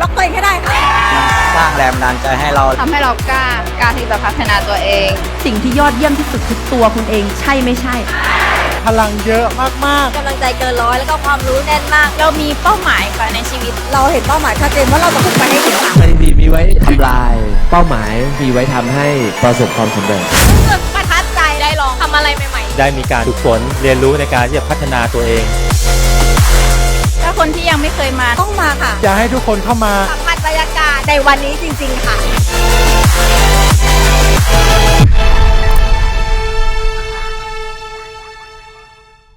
ล็อกตัวเองให้ได้ค่ะสร้างแรงบันดาลใจให้เรา ทำให้เรากล้าการที่จะพัฒนาตัวเอง สิ่งที่ยอดเยี่ยมที่สุดคือตัวคุณเองใช่ไม่ใช่ พลังเยอะมากกำลังใจเกินร้อยแล้วก็ความรู้แน่นมาก เรามีเป้าหมายค่ะในชีวิต เราเห็นเป้าหมายชัดเจนว่าเราจะพุ่งไปให้ถึงสถิติมีไว้ทำลาย เป้าหมายมีไว้ทำให้ประสบความสำเร็จประทับใจได้ลองทำอะไรใหม่ ๆ ได้มีการฝึกฝนเรียนรู้ในการที่จะพัฒนาตัวเอง ไม่เคยมาต้องมาค่ะๆอยากให้ทุกคนเข้ามา สัมผัสบรรยากาศในวันนี้จริง ๆ ค่ะ